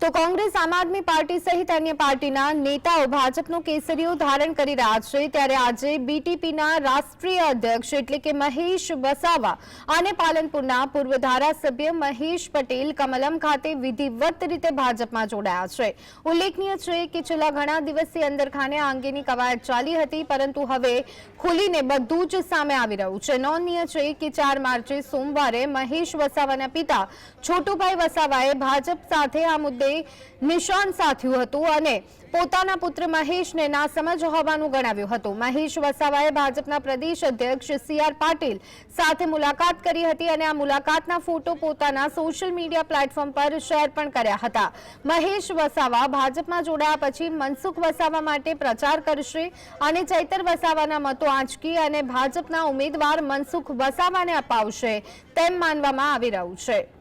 તો કોંગ્રેસ આમ આદમી પાર્ટી સહિત અન્ય પાર્ટીના નેતાઓ ભાજપનું કેસરીઓ ધારણ કરી રહ્યા છે. ત્યારે આજે બીટીપીના રાષ્ટ્રીય અધ્યક્ષ એટલે કે મહેશ વસાવા અને પાલનપુરના પૂર્વ ધારાસભ્ય મહેશ પટેલ કમલમ ખાતે વિધિવત રીતે ભાજપમાં જોડાયા છે. ઉલ્લેખનીય છે કે છેલ્લા ઘણા દિવસથી અંદરખાને આ અંગેની કવાયત ચાલી હતી, પરંતુ હવે ખુલીને બધું જ સામે આવી રહ્યું છે. નોંધનીય છે કે ચાર માર્ચે સોમવારે મહેશ વસાવાના પિતા, છોટુભાઈ વસાવાએ ભાજપ સાથે આ મુદ્દે નિશાન સાધ્યું હતું અને પોતાના પુત્ર મહેશને નાસમજ હોવાનું ગણાવ્યું હતું. મહેશ વસાવાએ ભાજપના પ્રદેશ અધ્યક્ષ સી આર પાટીલ સાથે મુલાકાત કરી હતી અને આ મુલાકાતના ફોટો પોતાના સોશિયલ મીડિયા પ્લેટફોર્મ પર શેર પણ કર્યા હતા. મહેશ વસાવા ભાજપમાં જોડાયા પછી મનસુખ વસાવા માટે પ્રચાર કરશે અને ચૈતર વસાવાના મતો આંચકી અને ભાજપના ઉમેદવાર મનસુખ વસાવાને અપાવશે તેમ માનવામાં આવી રહ્યું છે.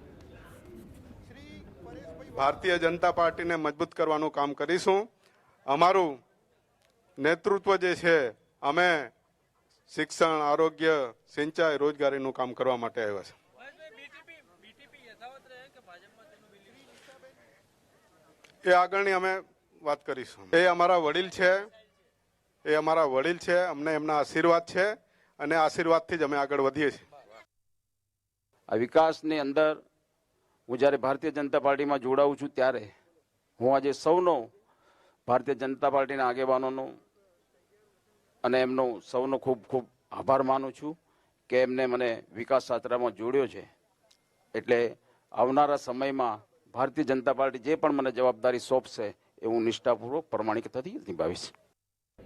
ભારતીય જનતા પાર્ટીને મજબૂત કરવાનું કામ કરીશું. અમારું નેતૃત્વ જે છે, અમે શિક્ષણ, આરોગ્ય, સિંચાઈ, રોજગારીનું કામ કરવા માટે આવ્યા છે. એ આગળની અમે વાત કરીશું. એ અમારા વડીલ છે, એ અમારા વડીલ છે, અમને એમના આશીર્વાદ છે, અને આશીર્વાદથી જ અમે આગળ વધીએ છીએ. આ વિકાસની અંદર હું જ્યારે ભારતીય જનતા પાર્ટીમાં જોડાઉં છું ત્યારે હું આજે સૌનો ભારતીય જનતા પાર્ટીના આગેવાનોનો અને એમનો સૌનો ખૂબ ખૂબ આભાર માનું છું કે એમને મને વિકાસ યાત્રામાં જોડ્યો છે. એટલે આવનારા સમયમાં ભારતીય જનતા પાર્ટી જે પણ મને જવાબદારી સોંપશે એ હું નિષ્ઠાપૂર્વક પ્રમાણિકતાથી નિભાવીશ.